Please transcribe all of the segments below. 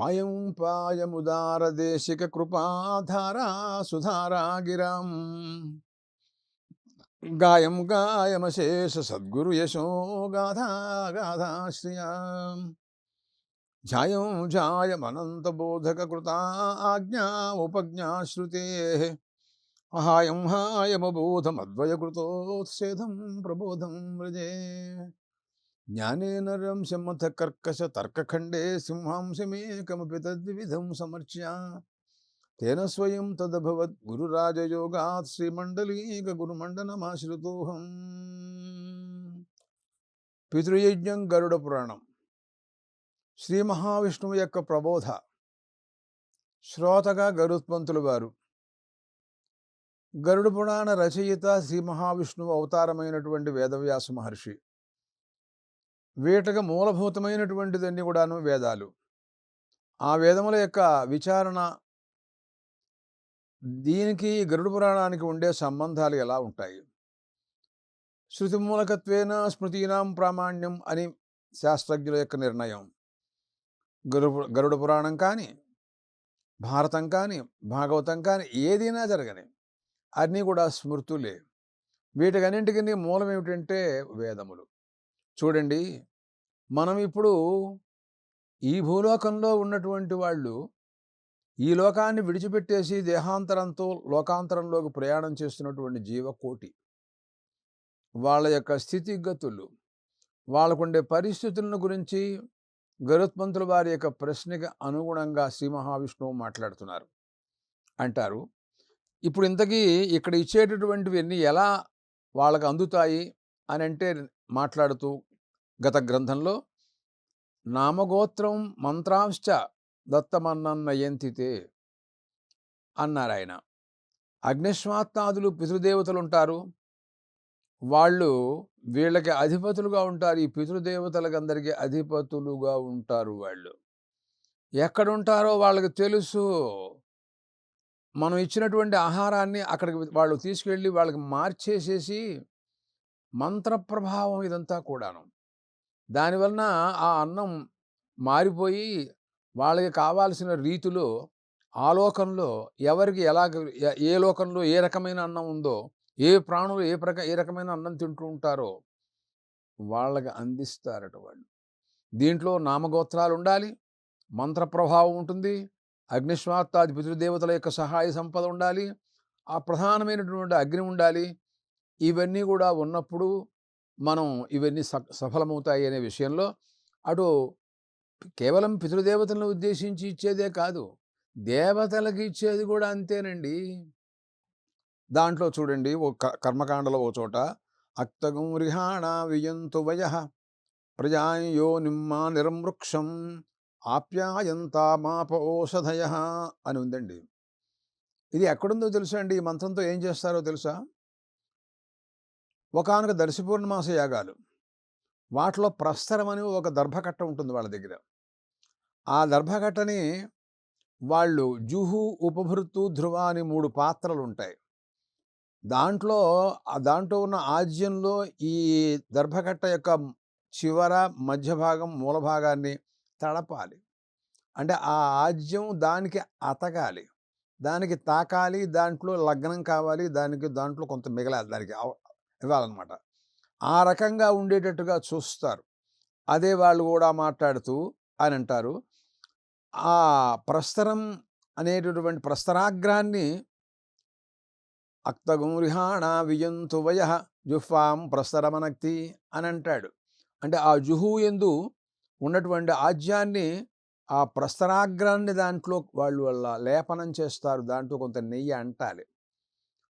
పాయం పాయముదారదేశిక కృపాధారా సుధారా గిరాం గాయం గాయమశేష సద్గురు యశో గాథా గాథాశ్రియాం ధ్యాయం ధ్యాయమనంతబోధక కృతా ఆజ్ఞా ఉపజ్ఞాశ్రుతే అహాయం హాయమబోధమద్వయకృతోత్సేధం ప్రబోధం వ్రజే. జ్ఞానేనరం రంశమథ కర్కశ తర్కఖండే సింహాంశమేకమపి తద్విధం సమర్చ్య. తేన స్వయం తదభవద్ గురురాజయోగాత్ శ్రీమండలీక గురుమండనమాశ్రుతోహం పితృయజ్ఞం గరుడ పురాణం. శ్రీ మహావిష్ణువు యొక్క ప్రబోధ. శ్రోతగా గరుత్మంతులు వారు గరుడ పురాణ రచయిత శ్రీ మహావిష్ణువు అవతారమైనటువంటి వేదవ్యాస మహర్షి. వీటకు మూలభూతమైనటువంటిదన్నీ కూడాను వేదాలు. ఆ వేదముల యొక్క విచారణ దీనికి గరుడ పురాణానికి ఉండే సంబంధాలు ఎలా ఉంటాయి? శృతి మూలకత్వేన స్మృతీనాం ప్రామాణ్యం అని శాస్త్రజ్ఞుల యొక్క నిర్ణయం. గరు గరుడ పురాణం కానీ భారతం కానీ భాగవతం కానీ ఏదైనా జరగని అన్నీ కూడా స్మృతులే. వీటికన్నింటికి మూలం ఏమిటంటే వేదములు. చూడండి. మనం ఇప్పుడు ఈ భూలోకంలో ఉన్నటువంటి వాళ్ళు ఈ లోకాన్ని విడిచిపెట్టేసి దేహాంతరంతో లోకాంతరంలోకి ప్రయాణం చేస్తున్నటువంటి జీవకోటి. వాళ్ళ యొక్క స్థితిగతులు వాళ్ళకుండే పరిస్థితులను గురించి గరుత్మంతుల వారి యొక్క ప్రశ్నకి అనుగుణంగా శ్రీ మహావిష్ణువు మాట్లాడుతున్నారు. అంటారు ఇప్పుడు ఇంతకీ ఇక్కడ ఇచ్చేటటువంటివన్నీ ఎలా వాళ్ళకు అందుతాయి? అని అంటే మాట్లాడుతూ గత గ్రంథంలో నామగోత్రం మంత్రాంశ దత్తమన్నన్నయంతితే అన్నారు ఆయన అగ్నిశ్వాత్నాదులు పితృదేవతలు ఉంటారు వాళ్ళు వీళ్ళకి అధిపతులుగా ఉంటారు. ఈ పితృదేవతలకందరికీ అధిపతులుగా ఉంటారు వాళ్ళు. ఎక్కడుంటారో వాళ్ళకి తెలుసు. మనం ఇచ్చినటువంటి ఆహారాన్ని అక్కడికి వాళ్ళు తీసుకెళ్ళి వాళ్ళకి మార్చేసేసి మంత్ర ప్రభావం ఇదంతా కూడాను. దానివలన ఆ అన్నం మారిపోయి వాళ్ళకి కావాల్సిన రీతిలో ఆ లోకంలో ఎవరికి ఎలా ఏ లోకంలో ఏ రకమైన అన్నం ఉందో ఏ ప్రాణులు ఏ ప్రక ఏ రకమైన అన్నం తింటూ ఉంటారో వాళ్ళకి అందిస్తారట వాళ్ళు. దీంట్లో నామగోత్రాలు ఉండాలి మంత్ర ప్రభావం ఉంటుంది అగ్నిశ్వాత్తాది పితృదేవతల యొక్క సహాయ సంపద ఉండాలి ఆ ప్రధానమైనటువంటి అగ్ని ఉండాలి ఇవన్నీ కూడా ఉన్నప్పుడు మనం ఇవన్నీ స సఫలమవుతాయి అనే విషయంలో అటు కేవలం పితృదేవతలను ఉద్దేశించి ఇచ్చేదే కాదు దేవతలకు ఇచ్చేది కూడా అంతేనండి. దాంట్లో చూడండి ఓ క- కర్మకాండలో ఓ చోట అక్తగం రిహాణ వియంతు వయ ప్రజాయో నిమ్మా నిరంవృక్షం ఆప్యాయంతా మాప ఓషధయ అని ఉందండి. ఇది ఎక్కడుందో తెలుసా అండి? ఈ మంత్రంతో ఏం చేస్తారో తెలుసా? ఒకానొక దర్శపూర్ణమాస యాగాలు. వాటిలో ప్రస్తరం అని ఒక దర్భకట్ట ఉంటుంది వాళ్ళ దగ్గర. ఆ దర్భకట్టని వాళ్ళు జుహు ఉపభృత్తు ధ్రువ అని మూడు పాత్రలు ఉంటాయి దాంట్లో దాంట్లో ఉన్న ఆజ్యంలో ఈ దర్భకట్ట యొక్క చివర మధ్య భాగం మూల భాగాన్ని తడపాలి. అంటే ఆ ఆజ్యం దానికి అతకాలి. దానికి తాకాలి దాంట్లో లగ్నం కావాలి దానికి దాంట్లో కొంత మిగలాలి దానికి ఇవ్వాలన్నమాట. ఆ రకంగా ఉండేటట్టుగా చూస్తారు. అదే వాళ్ళు కూడా మాట్లాడుతూ అని అంటారు. ఆ ప్రస్తరం అనేటటువంటి ప్రస్తరాగ్రాన్ని అక్తగుంరిహాణ వియంతు వయ జుహ్వాం ప్రస్తరమనక్తి అని అంటాడు. అంటే ఆ జుహు ఎందు ఉన్నటువంటి ఆజ్యాన్ని ఆ ప్రస్తరాగ్రాన్ని దాంట్లో వాళ్ళు వల్ల లేపనం చేస్తారు. దాంట్లో కొంత నెయ్యి అంటాలి.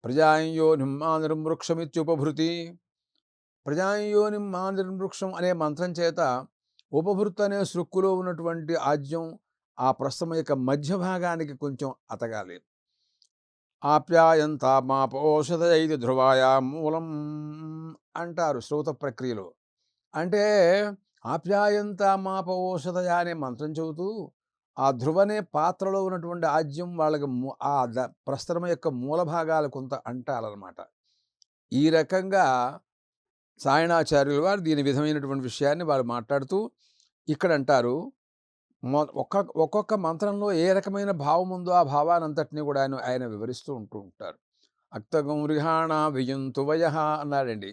ప్రజాయో నిమ్మానిర్వృక్షమిత్యుపభృతి ప్రజాయో వృక్షం అనే మంత్రం చేత ఉపభృత్ అనే సృక్కులో ఉన్నటువంటి ఆజ్యం ఆ ప్రస్థమ యొక్క మధ్య భాగానికి కొంచెం అతగాలి. ఆప్యాయంతా మాపోషధ ఇది ధ్రువాయా మూలం అంటారు శ్రోత ప్రక్రియలో. అంటే ఆప్యాయంత మాపోషధయ అనే మంత్రం చెబుతూ ఆ ధ్రువనే పాత్రలో ఉన్నటువంటి ఆజ్యం వాళ్ళకి ఆ ద ప్రస్తరం యొక్క మూల భాగాలు కొంత అంటాలన్నమాట ఈ రకంగా సాయణాచార్యులు వారు దీని విధమైనటువంటి విషయాన్ని వారు మాట్లాడుతూ ఇక్కడ అంటారు మొ ఒక్కొక్క ఒక్కొక్క మంత్రంలో ఏ రకమైన భావం ఉందో ఆ భావానంతటిని కూడా ఆయన ఆయన వివరిస్తూ ఉంటూ ఉంటారు. అక్తగం వియంతు వయహ అన్నాడండి.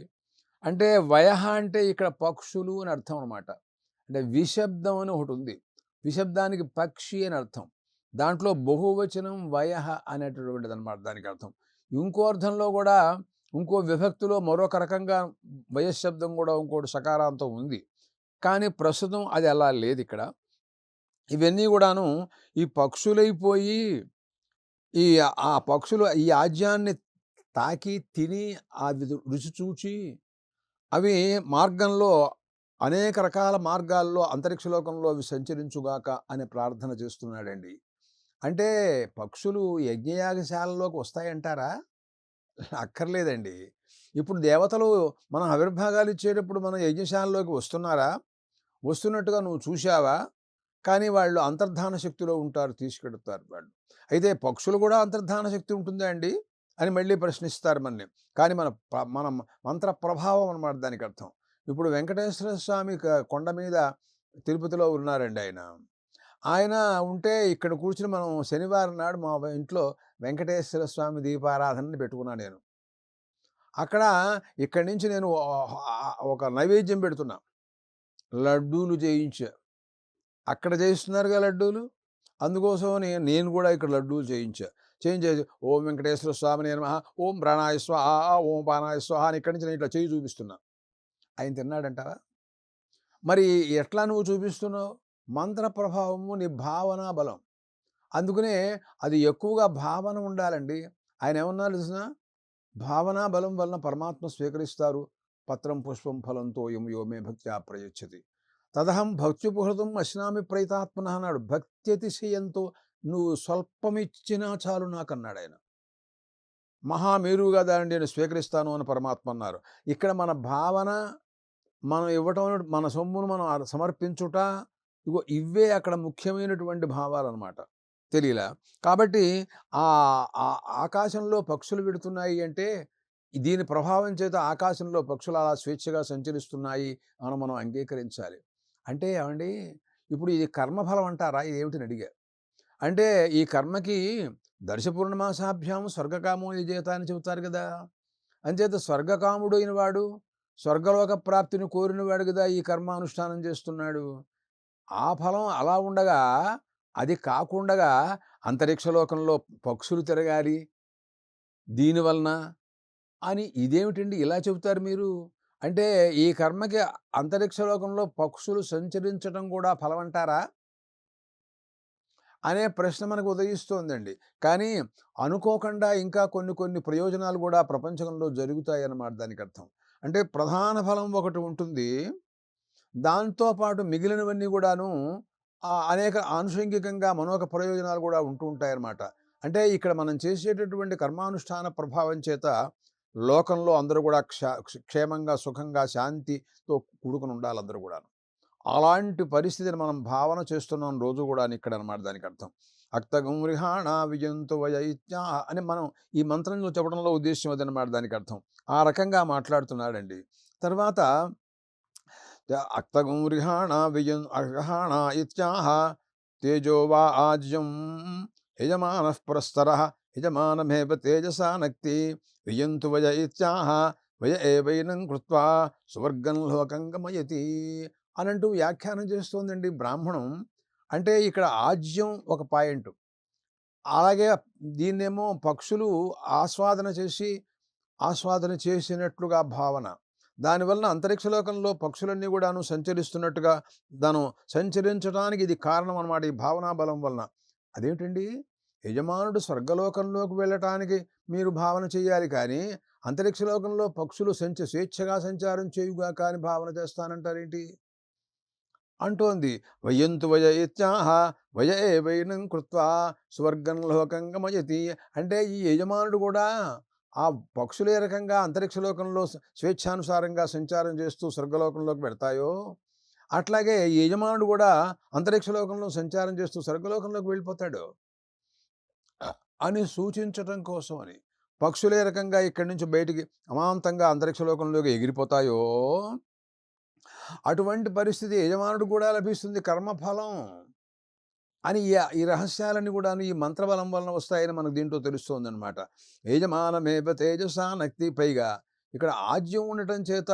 అంటే వయహ అంటే ఇక్కడ పక్షులు అని అర్థం అనమాట అంటే విశబ్దం అని ఒకటి ఉంది. విశబ్దానికి పక్షి అని అర్థం. దాంట్లో బహువచనం వయహ అనేటటువంటిది అనమాట దానికి అర్థం. ఇంకో అర్థంలో కూడా ఇంకో విభక్తిలో మరొక రకంగా వయశ్శబ్దం కూడా ఇంకోటి సకారాంతం ఉంది. కానీ ప్రస్తుతం అది అలా లేదు ఇక్కడ. ఇవన్నీ కూడాను ఈ పక్షులైపోయి ఈ ఆ పక్షులు ఈ ఆజ్యాన్ని తాకి తిని ఆ రుచి చూచి అవి మార్గంలో అనేక రకాల మార్గాల్లో అంతరిక్ష లోకంలో అవి సంచరించుగాక అనే ప్రార్థన చేస్తున్నాడండి. అంటే పక్షులు యజ్ఞయాగశాలలోకి వస్తాయంటారా? అక్కర్లేదండి. ఇప్పుడు దేవతలు మనం ఆవిర్భాగాలు ఇచ్చేటప్పుడు మనం యజ్ఞశాలలోకి వస్తున్నారా? వస్తున్నట్టుగా నువ్వు చూశావా? కానీ వాళ్ళు అంతర్ధాన శక్తిలో ఉంటారు తీసుకెడుతారు వాళ్ళు. అయితే పక్షులు కూడా అంతర్ధాన శక్తి ఉంటుందా అండి? అని మళ్ళీ ప్రశ్నిస్తారు మనని కానీ మన మన మంత్ర ప్రభావం అన్నమాట దానికి అర్థం. ఇప్పుడు వెంకటేశ్వర స్వామి కొండ మీద తిరుపతిలో ఉన్నారండి ఆయన. ఆయన ఉంటే ఇక్కడ కూర్చుని మనం శనివారం నాడు మా ఇంట్లో వెంకటేశ్వర స్వామి దీపారాధనని పెట్టుకున్నా నేను. అక్కడ ఇక్కడి నుంచి నేను ఒక నైవేద్యం పెడుతున్నా. లడ్డూలు చేయించా. అక్కడ చేయిస్తున్నారుగా లడ్డూలు? అందుకోసమని నేను కూడా ఇక్కడ లడ్డూలు చేయించా. చేయించేసి ఓం వెంకటేశ్వర స్వామి నేను ఓం ప్రాణాయ స్వాహ ఓం పానాయ స్వాహ అని ఇక్కడి నుంచి నేను ఇట్లా చేయి చూపిస్తున్నా. ఆయన తిన్నాడంటారా మరి ఎట్లా నువ్వు చూపిస్తున్నావు? మంత్ర ప్రభావము నీ భావన బలం. అందుకనే అది ఎక్కువగా భావన ఉండాలండి. ఆయన ఏమన్నారు తెలిసిన భావన బలం వలన పరమాత్మ స్వీకరిస్తారు. పత్రం పుష్పం ఫలంతో యం యోమే భక్త్యా ప్రయచ్చతి. తదహం భక్త్యుపహృతం అశ్నామి ప్రైతాత్మన అన్నాడు. భక్తి అతిశయంతో నువ్వు స్వల్పమిచ్చినా చాలు నాకు అన్నాడు ఆయన మహామేరుగా దాన్ని నేను స్వీకరిస్తాను అని పరమాత్మ అన్నారు. ఇక్కడ మన భావన మనం ఇవ్వటం మన సొమ్మును మనం సమర్పించుట ఇగో ఇవే అక్కడ ముఖ్యమైనటువంటి భావాలన్నమాట. తెలియలా కాబట్టి ఆ ఆకాశంలో పక్షులు విడుతున్నాయి అంటే దీని ప్రభావం చేత ఆకాశంలో పక్షులు అలా స్వేచ్ఛగా సంచరిస్తున్నాయి అని మనం అంగీకరించాలి. అంటే ఏమండి? ఇప్పుడు ఇది కర్మఫలం అంటారా? ఇది ఏమిటని అడిగా. అంటే ఈ కర్మకి దర్శపూర్ణమాసాభ్యాం స్వర్గకామో విజేత అని చెబుతారు కదా! అంచేత స్వర్గకాముడు అయిన వాడు స్వర్గలోక ప్రాప్తిని కోరిన కదా ఈ కర్మానుష్ఠానం చేస్తున్నాడు. ఆ ఫలం అలా ఉండగా అది కాకుండా అంతరిక్షలోకంలో పక్షులు తిరగాలి. దీనివలన అని ఇదేమిటండి ఇలా చెబుతారు మీరు? అంటే ఈ కర్మకి అంతరిక్షలోకంలో పక్షులు సంచరించడం కూడా ఫలం అంటారా అనే ప్రశ్న మనకు ఉదయిస్తోందండి. కానీ అనుకోకుండా ఇంకా కొన్ని కొన్ని ప్రయోజనాలు కూడా ప్రపంచంలో జరుగుతాయన్నమాట దానికి అర్థం అంటే ప్రధాన ఫలం ఒకటి ఉంటుంది. దాంతోపాటు మిగిలినవన్నీ కూడాను అనేక ఆనుషంగికంగా మనోక ప్రయోజనాలు కూడా ఉంటూ ఉంటాయన్నమాట. అంటే ఇక్కడ మనం చేసేటటువంటి కర్మానుష్ఠాన ప్రభావం చేత లోకంలో అందరూ కూడా క్ష క్షేమంగా సుఖంగా శాంతితో కూడుకుని ఉండాలి అందరూ కూడాను. అలాంటి పరిస్థితిని మనం భావన చేస్తున్నాం రోజు కూడా అని ఇక్కడ అనమాట దానికి అర్థం. అక్తగం రిహాణ వయత్య అని మనం ఈ మంత్రంలో చెప్పడంలో ఉద్దేశం అదనమాట దానికి అర్థం. ఆ రకంగా మాట్లాడుతున్నాడండి. తర్వాత అక్తగం రిహాణ విజన్ అర్హాణ ఇత్యాహ తేజో వా ఆజ్యం యజమాన పురస్తర యజమానమేవ తేజసా నక్తి విజంతు వయ ఇత్యాహ వయ ఏవైనం కృత్వా సువర్గం లోకం గమయతి అనంటూ వ్యాఖ్యానం చేస్తోందండి బ్రాహ్మణం. అంటే ఇక్కడ ఆజ్యం ఒక పాయింట్. అలాగే దీన్నేమో పక్షులు ఆస్వాదన చేసి ఆస్వాదన చేసినట్లుగా భావన. దానివలన అంతరిక్షలోకంలో పక్షులన్నీ కూడాను సంచరిస్తున్నట్టుగా దాను సంచరించడానికి ఇది కారణం అన్నమాట ఈ భావనా బలం వలన. అదేమిటండి యజమానుడు స్వర్గలోకంలోకి వెళ్ళటానికి మీరు భావన చేయాలి కానీ అంతరిక్షలోకంలో పక్షులు సంచ స్వేచ్ఛగా సంచారం చేయుగా కానీ భావన చేస్తానంటారేంటి? అంటోంది. వయంతు వయ ఇత్యాహ వయ ఏవైనం కృత్వా స్వర్గం లోకం గమయతి అంటే ఈ యజమానుడు కూడా ఆ పక్షులు ఏ రకంగా అంతరిక్షలోకంలో స్వేచ్ఛానుసారంగా సంచారం చేస్తూ స్వర్గలోకంలోకి పెడతాయో? అట్లాగే ఈ యజమానుడు కూడా అంతరిక్షలోకంలో సంచారం చేస్తూ స్వర్గలోకంలోకి వెళ్ళిపోతాడు. అని సూచించటం కోసం అని. పక్షులు ఏ రకంగా ఇక్కడి నుంచి బయటికి అమాంతంగా అంతరిక్షలోకంలోకి ఎగిరిపోతాయో? అటువంటి పరిస్థితి యజమానుడు కూడా లభిస్తుంది కర్మఫలం అని ఈ రహస్యాలన్నీ కూడాను ఈ మంత్రబలం వలన వస్తాయని మనకు దీంట్లో తెలుస్తోందనమాట యజమానమేవ తేజసా నక్తి పైగా ఇక్కడ ఆజ్యం ఉండటం చేత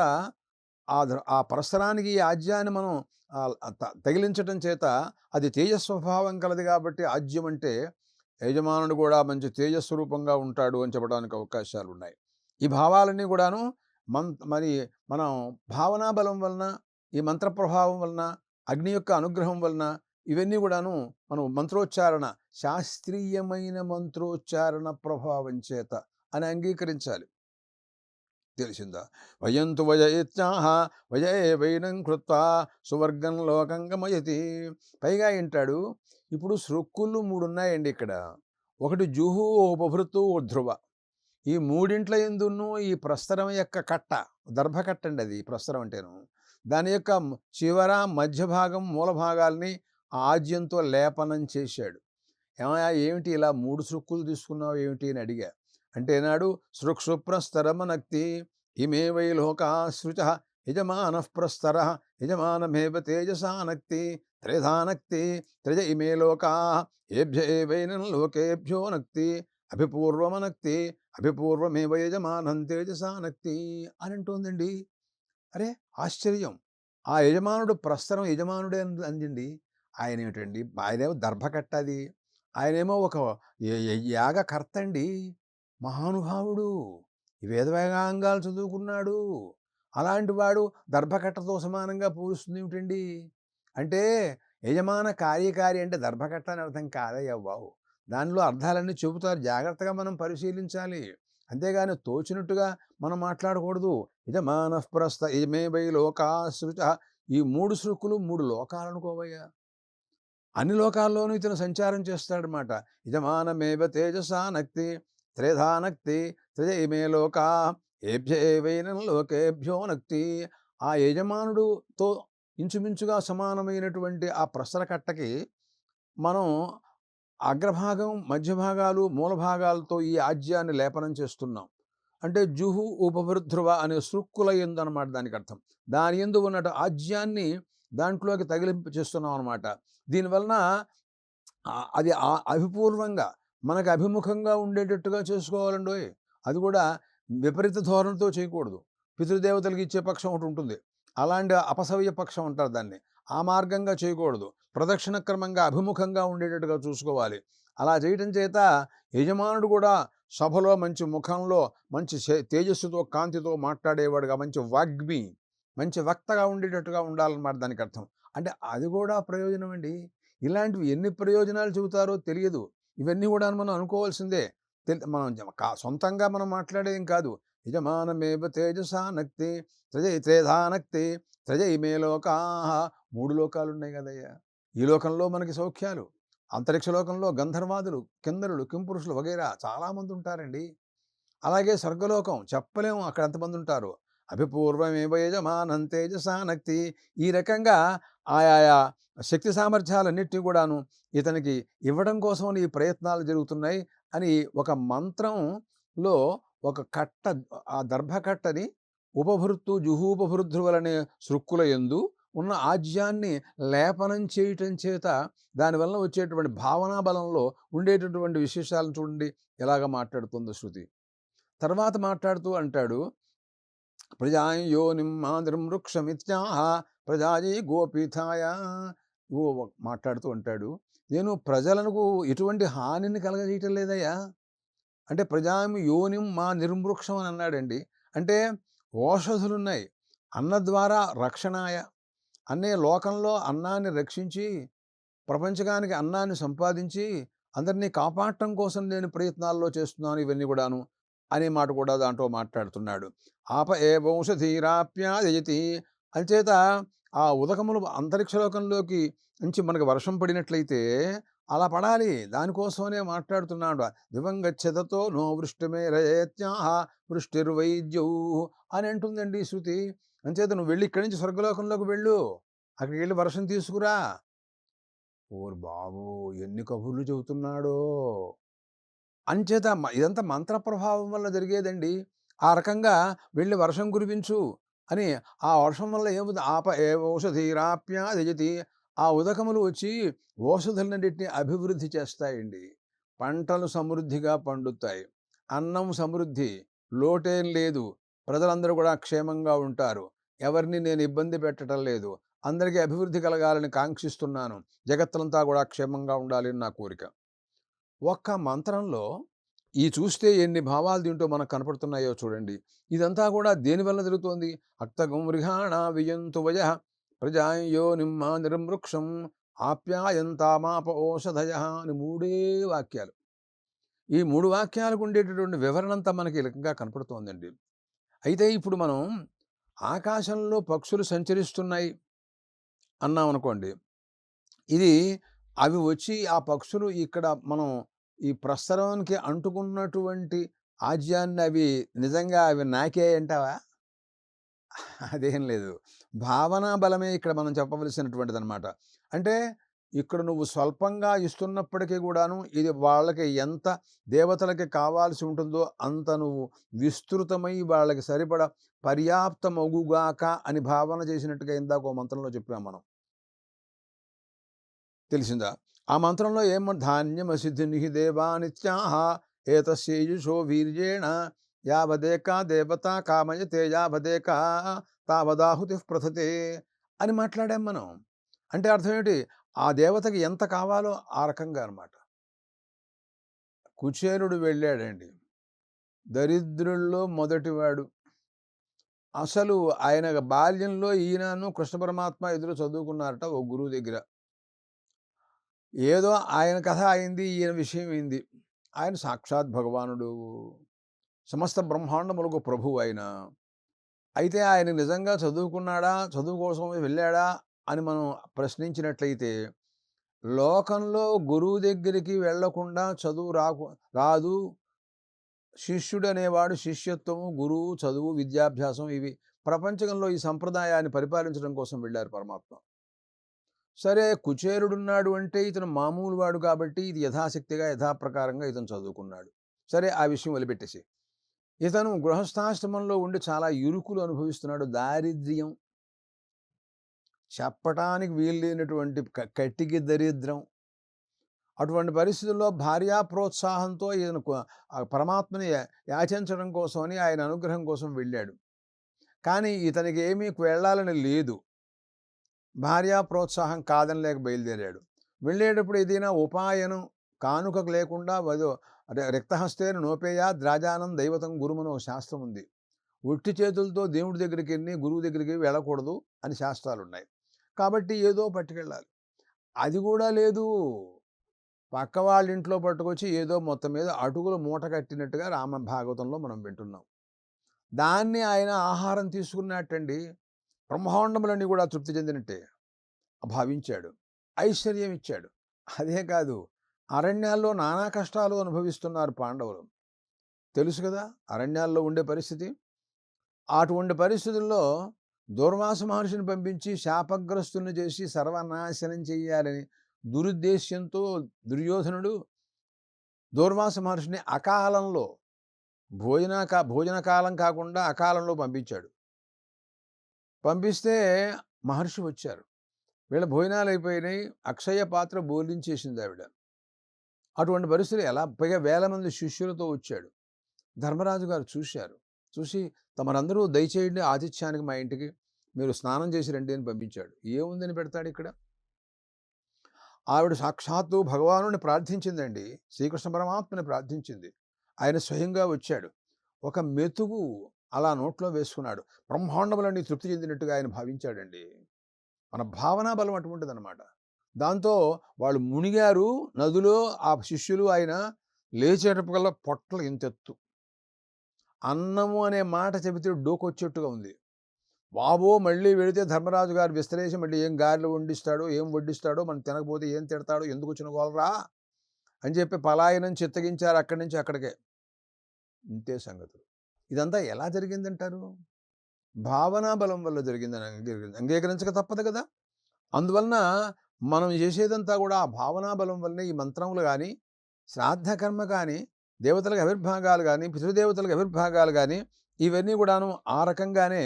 ఆ ఆ ప్రసరానికి ఈ ఆజ్యాన్ని మనం తగిలించటం చేత అది తేజస్వభావం కలది కాబట్టి ఆజ్యం అంటే యజమానుడు కూడా మంచి తేజస్వరూపంగా ఉంటాడు అని చెప్పడానికి అవకాశాలు ఉన్నాయి ఈ భావాలన్నీ కూడాను మన్ మరి మనం భావనా బలం వలన ఈ మంత్ర ప్రభావం వలన అగ్ని యొక్క అనుగ్రహం వలన ఇవన్నీ కూడాను మనం మంత్రోచ్చారణ శాస్త్రీయమైన మంత్రోచ్చారణ ప్రభావం చేత అని అంగీకరించాలి. తెలిసిందా? వయంతు వయ ఇత్యాహ వయే వైనం కృత్వా సువర్గం లోకం గమయతి. పైగా వింటాడు ఇప్పుడు సృక్కులు మూడు ఉన్నాయండి ఇక్కడ. ఒకటి జుహు ఉపభృతు ధ్రువ ఈ మూడింట్ల ఎందును ఈ ప్రస్తరం యొక్క కట్ట దర్భకట్ట అండి అది ప్రస్తరం అంటేను. దాని యొక్క చివర మధ్య భాగం మూల భాగాల్ని ఆజ్యంతో లేపనం చేశాడు. ఏమయ్యా ఏమిటి ఇలా మూడు సృక్కులు తీసుకున్నావు ఏమిటి అని అడిగా. అంటే నాడు సృక్షుప్రస్తరమనక్తి ఇమే వై లోకా యజమాన ప్రస్తర యజమానమేవ తేజసానక్తి త్రయధానక్తి త్రజ ఇమే లోకా ఏభ్య ఏవైనం లోకేభ్యో నక్తి అభిపూర్వమనక్తి అభిపూర్వమేవ యజమానం తేజసానక్తి అని అంటుందండి. అరే! ఆశ్చర్యం. ఆ యజమానుడు ప్రస్తరం యజమానుడే అందండి ఆయన ఏమిటండి ఆయనేమో దర్భకట్టది. ఆయనేమో ఒక యాగకర్త అండి మహానుభావుడు. వేదవేగాంగాలు చదువుకున్నాడు. అలాంటి వాడు దర్భకట్టతో సమానంగా పూరుస్తుంది ఏమిటండి? అంటే యజమాన కార్యకారి అంటే దర్భకట్ట అని అర్థం కాదయ్యవ్వావు దానిలో అర్థాలన్నీ చెబుతారు. జాగ్రత్తగా మనం పరిశీలించాలి. అంతేగాని తోచినట్టుగా మనం మాట్లాడకూడదు. యజమాన ప్రస్థ యజమే వై లోకాశ్రుత ఈ మూడు సృక్కులు మూడు లోకాలు అనుకోవయ్యా. అన్ని లోకాల్లోనూ ఇతను సంచారం చేస్తాడనమాట యజమానమేవ తేజసా నక్తి త్రేధానక్తి త్రిజ ఇమే లోకా ఏభ్య ఏవైన లోకేభ్యో నక్తి. ఆ యజమానుడుతో ఇంచుమించుగా సమానమైనటువంటి ఆ ప్రసర కట్టకి మనం అగ్రభాగం మధ్య భాగాలు ఈ ఆజ్యాన్ని లేపనం చేస్తున్నాం. అంటే జుహు ఉపభృధ్రువ అనే సృక్కుల ఎందనమాట దానికి అర్థం దాని ఎందు ఉన్నట్టు ఆజ్యాన్ని దాంట్లోకి తగిలింపు చేస్తున్నాం అనమాట దీనివలన అది అభిపూర్వంగా మనకు అభిముఖంగా ఉండేటట్టుగా చేసుకోవాలండి అది కూడా విపరీత ధోరణితో చేయకూడదు. పితృదేవతలకు ఇచ్చే పక్షం ఒకటి ఉంటుంది. అలాంటి అపసవ్య పక్షం అంటారు దాన్ని. ఆ మార్గంగా చేయకూడదు. ప్రదక్షిణ క్రమంగా అభిముఖంగా ఉండేటట్టుగా చూసుకోవాలి. అలా చేయటం చేత యజమానుడు కూడా సభలో మంచి ముఖంలో మంచి తేజస్సుతో కాంతితో మాట్లాడేవాడుగా మంచి వాగ్మి మంచి వక్తగా ఉండేటట్టుగా ఉండాలన్నమాట దానికి అర్థం. అంటే అది కూడా ప్రయోజనం అండి. ఇలాంటివి ఎన్ని ప్రయోజనాలు చెబుతారో తెలియదు. ఇవన్నీ కూడా మనం అనుకోవాల్సిందే. మనం కా- సొంతంగా మనం మాట్లాడేం కాదు. యజమానమేవ తేజసా నక్తి త్రజ త్రేధానక్తి త్రజ ఇమే లోకా మూడు లోకాలు ఉన్నాయి కదయ్యా. ఈ లోకంలో మనకి సౌఖ్యాలు అంతరిక్ష లోకంలో గంధర్వాదులు కిందరులు కింపురుషులు వగైరా చాలామంది ఉంటారండి. అలాగే స్వర్గలోకం చెప్పలేము అక్కడ ఎంతమంది ఉంటారు. అభిపూర్వమేవ యజమానం తేజసానక్తి ఈ రకంగా ఆయా శక్తి సామర్థ్యాలన్నింటినీ కూడాను ఇతనికి ఇవ్వడం కోసం ఈ ప్రయత్నాలు జరుగుతున్నాయి అని ఒక మంత్రంలో ఒక కట్ట ఆ దర్భకట్టని ఉపభృత్తు జుహూపభృద్రువలనే సృక్కుల ఎందు ఉన్న ఆజ్యాన్ని లేపనం చేయటం చేత దానివల్ల వచ్చేటువంటి భావనా బలంలో ఉండేటటువంటి విశేషాలను చూడండి. ఎలాగ మాట్లాడుతుందో శృతి. తర్వాత మాట్లాడుతూ అంటాడు ప్రజా యోనిం మాంద్రం వృక్షమిత్యాహ ప్రజాయి గోపీథాయ ఓ మాట్లాడుతూ అంటాడు నేను ప్రజలకు ఎటువంటి హానిని కలగజేయటం లేదయ్యా. అంటే ప్రజామి యోనిం మా నిర్వృక్షం అని అన్నాడండి. అంటే ఓషధులున్నాయి. అన్న ద్వారా రక్షణాయ అనే లోకంలో అన్నాన్ని రక్షించి ప్రపంచకానికి అన్నాన్ని సంపాదించి అందరినీ కాపాడటం కోసం నేను ప్రయత్నాల్లో చేస్తున్నాను ఇవన్నీ కూడాను అనే మాట కూడా దాంట్లో మాట్లాడుతున్నాడు. ఆప ఏ వంశధీరాప్యాదయతి అంచేత ఆ ఉదకములు అంతరిక్షలోకంలోకి నుంచి మనకు వర్షం పడినట్లయితే అలా పడాలి. దానికోసమనే మాట్లాడుతున్నాడు. దివంగచ్చతతో నో వృష్టిమే రయత్యాహ వృష్టిర్వైద్యౌ అని అంటుందండి శృతి. అంచేత నువ్వు వెళ్ళి ఇక్కడి నుంచి స్వర్గలోకంలోకి వెళ్ళు. అక్కడికి వెళ్ళి వర్షం తీసుకురా. ఓరు బాబు ఎన్ని కబుర్లు చెబుతున్నాడో. అంచేత మ- ఇదంతా మంత్ర ప్రభావం వల్ల జరిగేదండి. ఆ రకంగా వెళ్ళి వర్షం కురిపించు అని ఆ వర్షం వల్ల ఏముంది ఆప ఏ దిజతి ఆ ఉదకములు వచ్చి ఔషధులన్నింటినీ అభివృద్ధి చేస్తాయండి. పంటలు సమృద్ధిగా పండుతాయి. అన్నం సమృద్ధి. లోటేం లేదు. ప్రజలందరూ కూడా క్షేమంగా ఉంటారు. ఎవరిని నేను ఇబ్బంది పెట్టడం లేదు. అందరికీ అభివృద్ధి కలగాలని కాంక్షిస్తున్నాను. జగత్తులంతా కూడా క్షేమంగా ఉండాలి అని నా కోరిక. ఒక్క మంత్రంలో ఈ చూస్తే ఎన్ని భావాలు దీంట్లో మనకు కనపడుతున్నాయో చూడండి. ఇదంతా కూడా దేనివల్ల జరుగుతోంది? అక్తగుమృహాణ వియంతు వయ ప్రజాయో నిమ్మా నిర్మృక్షం ఆప్యాయంతామాప ఓషధయ అని మూడే వాక్యాలు. ఈ మూడు వాక్యాలకు ఉండేటటువంటి వివరణ అంతా మనకి ఇలకంగా కనపడుతోందండి. అయితే ఇప్పుడు మనం ఆకాశంలో పక్షులు సంచరిస్తున్నాయి అన్నాం అనుకోండి ఇది అవి వచ్చి ఆ పక్షులు ఇక్కడ మనం ఈ ప్రస్తరానికి అంటుకున్నటువంటి ఆజ్యాన్ని అవి నిజంగా అవి నాకే అంటావా అదేం లేదు. భావనా బలమే ఇక్కడ మనం చెప్పవలసినటువంటిది అనమాట అంటే ఇక్కడ నువ్వు స్వల్పంగా ఇస్తున్నప్పటికీ కూడాను ఇది వాళ్ళకి ఎంత దేవతలకి కావాల్సి ఉంటుందో అంత నువ్వు విస్తృతమై వాళ్ళకి సరిపడ పర్యాప్తమగుగాక అని భావన చేసినట్టుగా ఇందాక ఓ మంత్రంలో చెప్పాం మనం. తెలిసిందా? ఆ మంత్రంలో ఏమ ధాన్యమసిద్ధిని దేవానిత్యాహ ఏతశేయుషో వీర్యేణ యావదేక దేవత కామయతే యావదేకా తావదాహుతి ప్రథతే అని మాట్లాడాం మనం. అంటే అర్థం ఏమిటి ఆ దేవతకి ఎంత కావాలో ఆ రకంగా అనమాట కుచేరుడు వెళ్ళాడండి. దరిద్రుల్లో మొదటివాడు. అసలు ఆయన బాల్యంలో ఈయనను కృష్ణ పరమాత్మ ఎదురు చదువుకున్నారట ఓ గురువు దగ్గర. ఏదో ఆయన కథ అయింది ఈయన విషయం అయింది. ఆయన సాక్షాత్ భగవానుడు. సమస్త బ్రహ్మాండములకు ప్రభువు ఆయన. అయితే ఆయన నిజంగా చదువుకున్నాడా? చదువు కోసం వెళ్ళాడా? అని మనం ప్రశ్నించినట్లయితే లోకంలో గురువు దగ్గరికి వెళ్ళకుండా చదువు రాకు రాదు. శిష్యుడు అనేవాడు శిష్యత్వము గురువు చదువు విద్యాభ్యాసం ఇవి ప్రపంచంలో ఈ సంప్రదాయాన్ని పరిపాలించడం కోసం వెళ్ళారు పరమాత్మ. సరే కుచేరుడున్నాడు అంటే ఇతను మామూలు వాడు కాబట్టి ఇది యథాశక్తిగా యథాప్రకారంగా ఇతను చదువుకున్నాడు. సరే ఆ విషయం వదిలిపెట్టేసి ఇతను గృహస్థాశ్రమంలో ఉండి చాలా ఇరుకులు అనుభవిస్తున్నాడు. దారిద్ర్యం చెప్పటానికి వీల్లేనటువంటి క- కట్టికి దరిద్రం. అటువంటి పరిస్థితుల్లో భార్యా ప్రోత్సాహంతో ఈయన పరమాత్మని యాచించడం కోసమని ఆయన అనుగ్రహం కోసం వెళ్ళాడు. కానీ ఇతనికి ఏమీ వెళ్ళాలని లేదు. భార్యా ప్రోత్సాహం కాదని లేక బయలుదేరాడు. వెళ్ళేటప్పుడు ఏదైనా ఉపాయనం కానుకకు లేకుండా వదో రిక్తహస్తేను నోపేయా నోపేయ ద్రాజానం దైవతం గురుమని ఒక శాస్త్రం ఉంది. ఒట్టి చేతులతో దేవుడి దగ్గరికి వెళ్ళి గురువు దగ్గరికి వెళ్ళకూడదు అని శాస్త్రాలు ఉన్నాయి కాబట్టి ఏదో పట్టుకెళ్ళాలి. అది కూడా లేదు. పక్క వాళ్ళ ఇంట్లో పట్టుకొచ్చి ఏదో మొత్తం మీద అటుకులు మూట కట్టినట్టుగా రామ భాగవతంలో మనం వింటున్నాం. దాన్ని ఆయన ఆహారం తీసుకున్నట్టండి బ్రహ్మాండములన్నీ కూడా తృప్తి చెందినట్టే భావించాడు. ఐశ్వర్యం ఇచ్చాడు. అదే కాదు అరణ్యాల్లో నానా కష్టాలు అనుభవిస్తున్నారు పాండవులు. తెలుసు కదా అరణ్యాల్లో ఉండే పరిస్థితి? అటువంటి పరిస్థితుల్లో దూర్వాస మహర్షిని పంపించి శాపగ్రస్తుని చేసి సర్వనాశనం చేయాలని దురుద్దేశ్యంతో దుర్యోధనుడు దూర్వాస మహర్షిని అకాలంలో భోజన కా భోజన కాలం కాకుండా అకాలంలో పంపించాడు. పంపిస్తే మహర్షి వచ్చారు. వీళ్ళ భోజనాలు అయిపోయినాయి. అక్షయ పాత్ర బోలించేసింది ఆవిడ. అటువంటి పరిస్థితులు ఎలా? పైగా వేల మంది శిష్యులతో వచ్చాడు. ధర్మరాజు గారు చూశారు. చూసి తమరందరూ దయచేయండి ఆతిథ్యానికి మా ఇంటికి. మీరు స్నానం చేసి రండి అని పంపించాడు. ఏముందని పెడతాడు ఇక్కడ? ఆవిడ సాక్షాత్తు భగవానుని ప్రార్థించిందండి. శ్రీకృష్ణ పరమాత్మని ప్రార్థించింది. ఆయన స్వయంగా వచ్చాడు. ఒక మెతుకు అలా నోట్లో వేసుకున్నాడు. బ్రహ్మాండములన్నీ తృప్తి చెందినట్టుగా ఆయన భావించాడండి. మన భావనా బలం అటువంటిదన్నమాట. దాంతో వాళ్ళు మునిగారు. నదిలో ఆ శిష్యులు ఆయన లేచేటప్పటికల్లా పొట్టలు ఇంతెత్తు. అన్నము అనే మాట చెబితే డోకొచ్చేట్టుగా ఉంది. బాబో! మళ్ళీ వెళితే ధర్మరాజు గారు విస్తరేసి మళ్ళీ ఏం గారెలు వండిస్తాడో ఏం వడ్డిస్తాడో మనం తినకపోతే ఏం తిడతాడో ఎందుకు వచ్చిన గోలరా? అని చెప్పి పలాయనం చిత్తగించారు అక్కడి నుంచి అక్కడికే. ఇంతే సంగతులు. ఇదంతా ఎలా జరిగిందంటారు? భావనా బలం వల్ల జరిగిందని అంగీకరి అంగీకరించక తప్పదు కదా! అందువలన మనం చేసేదంతా కూడా ఆ భావనా బలం వల్లనే ఈ మంత్రములు కానీ శ్రాద్ధకర్మ కానీ దేవతలకు ఆవిర్భాగాలు కానీ పితృదేవతలకు ఆవిర్భాగాలు కానీ ఇవన్నీ కూడాను ఆ రకంగానే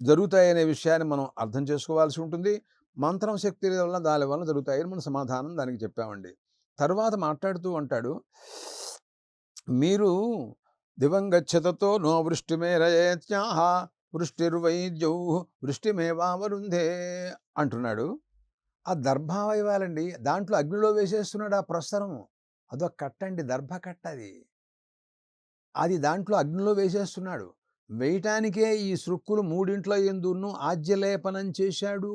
జరుగుతాయనే విషయాన్ని మనం అర్థం చేసుకోవాల్సి ఉంటుంది. మంత్రం శక్తి వల్ల దాని వల్ల జరుగుతాయని మనం సమాధానం దానికి చెప్పామండి. తర్వాత మాట్లాడుతూ అంటాడు మీరు దివంగచ్చతతో నో వృష్టిమేరయేత్యాహ వృష్టిర్వైద్యౌ వృష్టిమేవావరుంధే అంటున్నాడు. ఆ దర్భావయవాలండి దాంట్లో అగ్నిలో వేసేస్తున్నాడు ఆ ప్రస్తరము అదొక కట్టండి దర్భ కట్ట అది. అది దాంట్లో అగ్నిలో వేసేస్తున్నాడు. వేయటానికే ఈ సృక్కులు మూడింట్లో ఎందును ఆజ్యలేపనం చేశాడు.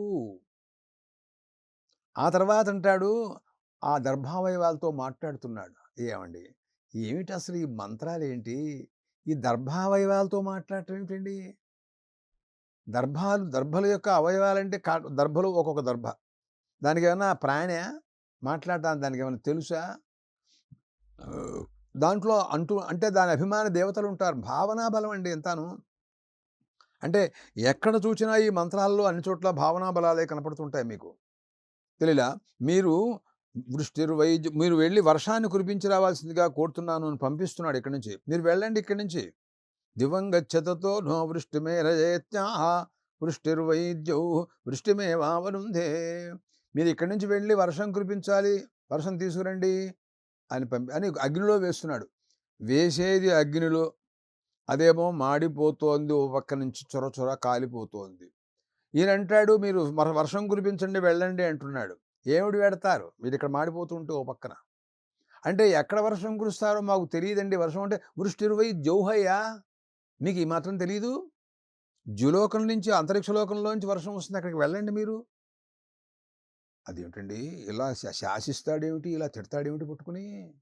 ఆ తర్వాత అంటాడు ఆ దర్భావయవాలతో మాట్లాడుతున్నాడు. ఏమండి? ఏమిటి అసలు ఈ మంత్రాలు ఏంటి? ఈ దర్భావయవాలతో మాట్లాడటం ఏమిటండి? దర్భాలు దర్భల యొక్క అవయవాలంటే కా దర్భలు ఒక్కొక్క దర్భ. దానికి ఏమైనా ప్రాణ? మాట్లాడటానికి దానికి ఏమైనా తెలుసా? దాంట్లో అంటూ అంటే దాని అభిమాన దేవతలు ఉంటారు. భావనా బలం అండి ఎంతాను అంటే ఎక్కడ చూసినా ఈ మంత్రాల్లో అన్ని చోట్ల భావనా బలాలే కనపడుతుంటాయి మీకు. తెలియలా మీరు వృష్టిరు వైద్య మీరు వెళ్ళి వర్షాన్ని కురిపించి రావాల్సిందిగా కోరుతున్నాను అని పంపిస్తున్నాడు ఇక్కడి నుంచి. మీరు వెళ్ళండి ఇక్కడి నుంచి. దివంగచ్చతతో నో వృష్టిమే రజేత్యాహ వృష్టిర్వైద్యౌ వృష్టిమే వావనుందే మీరు ఇక్కడి నుంచి వెళ్ళి వర్షం కురిపించాలి. వర్షం తీసుకురండి. అని పంపి అని అగ్నిలో వేస్తున్నాడు. వేసేది అగ్నిలో అదేమో మాడిపోతోంది ఓ పక్క నుంచి చొర చొర కాలిపోతోంది. ఈయన అంటాడు మీరు వర్షం కురిపించండి వెళ్ళండి అంటున్నాడు. ఏమిటి పెడతారు? మీరు ఇక్కడ మాడిపోతుంటే ఓ పక్కన. అంటే ఎక్కడ వర్షం కురుస్తారో మాకు తెలియదండి. వర్షం అంటే వృష్టిరువై జౌహయ్యా? మీకు ఈ మాత్రం తెలియదు జులోకం నుంచి అంతరిక్ష లోకంలోంచి వర్షం వస్తుంది అక్కడికి వెళ్ళండి మీరు. అదేమిటండి ఇలా శా- శాసిస్తాడేమిటి? ఇలా తిడతాడేమిటి పుట్టుకుని?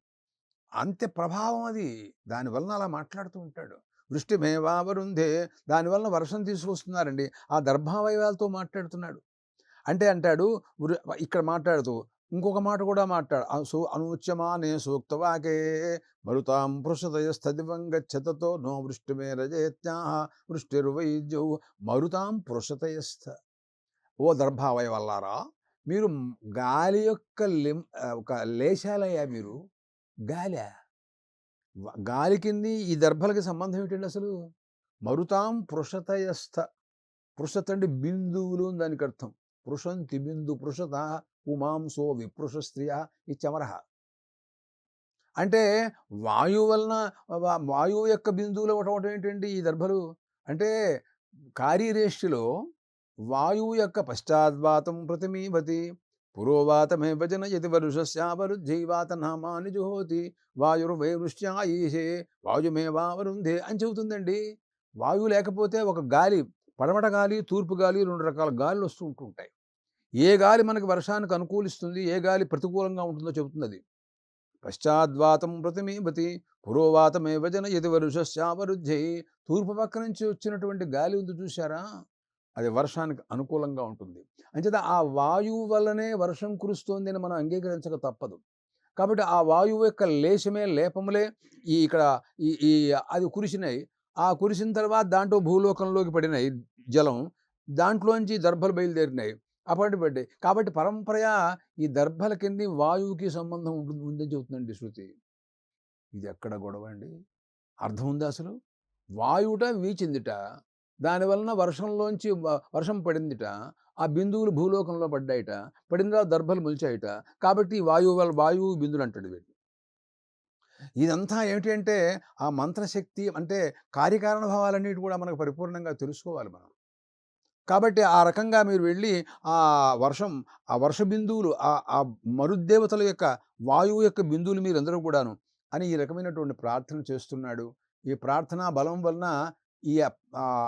అంతే ప్రభావం అది. దానివలన అలా మాట్లాడుతూ ఉంటాడు. వృష్టి మేవావరుందే దానివలన వర్షం తీసుకొస్తున్నారండి. ఆ దర్భావయవాలతో మాట్లాడుతున్నాడు. అంటే అంటాడు వృ- ఇక్కడ మాట్లాడుతూ ఇంకొక మాట కూడా మాట్లాడు సో అనూచ్యమానే సూక్తవాకే మరుతాం పృషతయస్థదివంగచ్చతతో నో వృష్టిమే రజయత్యా వృష్టిర్వైద్యౌ మరుతాం పృషతయస్థ. ఓ దర్భావయవల్లారా? మీరు గాలి యొక్క లిం ఒక లేశాలయ్యా మీరు. గాలి? గాలి కింది ఈ దర్భలకి సంబంధం ఏంటండి అసలు? మరుతాం పృషతయస్థ పృషత్ అంటే బిందువులు అని దానికి అర్థం. పృషంతి బిందు పృషత ఉమాంసో విపృష స్త్రియ ఈ చమరహ. అంటే వాయువు వలన వాయువు యొక్క బిందువులు ఒకటి ఏంటండి ఈ దర్భలు? అంటే కారీరేష్టిలో వాయువు యొక్క పశ్చాద్వాతం ప్రతిమీభతి పురోవాతమే భజన యతి వరుషస్యావరుజ్జైవాత నామాని జుహోతి వాయుర్వై వృష్ట్యా ఈశే వాయుమేవావరుంధే అని చెబుతుందండి. వాయువు లేకపోతే ఒక గాలి పడమట గాలి తూర్పు గాలి రెండు రకాల గాలులు వస్తూ ఉంటుంటాయి. ఏ గాలి మనకి వర్షానికి అనుకూలిస్తుంది ఏ గాలి ప్రతికూలంగా ఉంటుందో చెబుతుంది అది పశ్చాద్వాతం ప్రతిమీభతి పురోవాతమే భజన యతి వరుషస్యావరుజ్జై తూర్పు పక్క నుంచి వచ్చినటువంటి గాలి ఉంది చూశారా? అది వర్షానికి అనుకూలంగా ఉంటుంది. అంచేత ఆ వాయువు వల్లనే వర్షం కురుస్తోంది అని మనం అంగీకరించక తప్పదు. కాబట్టి ఆ వాయువు యొక్క లేశమే లేపములే ఈ ఇక్కడ ఈ ఈ అది కురిసినాయి. ఆ కురిసిన తర్వాత దాంట్లో భూలోకంలోకి పడినాయి జలం. దాంట్లోంచి దర్భలు బయలుదేరినాయి. అప్పటి పడ్డాయి కాబట్టి పరంపరగా ఈ దర్భల కింద వాయువుకి సంబంధం ఉంటుంది ఉందని చెబుతుందండి శృతి. ఇది ఎక్కడ గొడవ అండి? అర్థం ఉందా అసలు? వాయువుట వీచిందిట. దానివలన వర్షంలోంచి వర్షం పడిందిట ఆ బిందువులు భూలోకంలో పడ్డాయిట పడిన తర్వాత దర్భలు ములిచాయిట కాబట్టి వాయువు వల్ల వాయువు బిందులు అంటాడు వీళ్ళు ఇదంతా ఏమిటి అంటే ఆ మంత్రశక్తి అంటే కార్యకారణ భావాలన్నిటి కూడా మనకు పరిపూర్ణంగా తెలుసుకోవాలి మనం. కాబట్టి ఆ రకంగా మీరు వెళ్ళి ఆ వర్షం ఆ వర్ష బిందువులు ఆ ఆ మరుద్దేవతల యొక్క వాయువు యొక్క బిందువులు మీరందరూ కూడాను అని ఈ రకమైనటువంటి ప్రార్థన చేస్తున్నాడు. ఈ ప్రార్థనా బలం వలన ఈ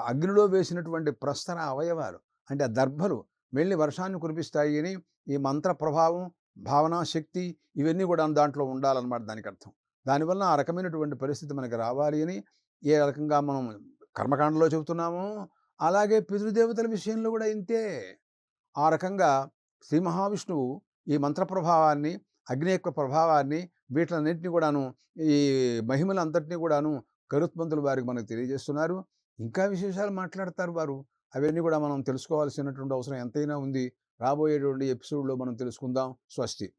అగ్నిలో వేసినటువంటి ప్రస్తర అవయవాలు అంటే ఆ దర్భలు వెళ్ళి వర్షాన్ని కురిపిస్తాయి అని ఈ మంత్ర ప్రభావం భావనా శక్తి ఇవన్నీ కూడా దాంట్లో ఉండాలన్నమాట దానికి అర్థం దానివల్ల ఆ రకమైనటువంటి పరిస్థితి మనకి రావాలి అని ఏ రకంగా మనం కర్మకాండలో చెబుతున్నామో అలాగే పితృదేవతల విషయంలో కూడా ఇంతే. ఆ రకంగా శ్రీ మహావిష్ణువు ఈ మంత్ర ప్రభావాన్ని అగ్ని యొక్క ప్రభావాన్ని వీటిలన్నింటినీ కూడాను ఈ మహిమలంతటినీ కూడాను కరుత్మంతులు వారికి మనకు తెలియజేస్తున్నారు. ఇంకా విశేషాలు మాట్లాడతారు వారు. అవన్నీ కూడా మనం తెలుసుకోవాల్సినటువంటి అవసరం ఎంతైనా ఉంది. రాబోయేటువంటి ఎపిసోడ్లో మనం తెలుసుకుందాం. స్వస్తి.